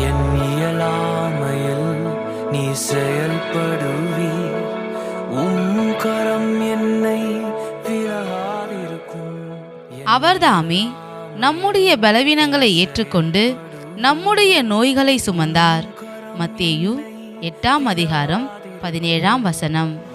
என் இயலாமையில் நீ செயல்படுவீர். உம் கரம் என்னை விலகாதிருக்கும். அவர்தாமே நம்முடைய பலவீனங்களை ஏற்றுக்கொண்டு நம்முடைய நோய்களை சுமந்தார். மத்தேயு எட்டாம் அதிகாரம் பதினேழாம் வசனம்.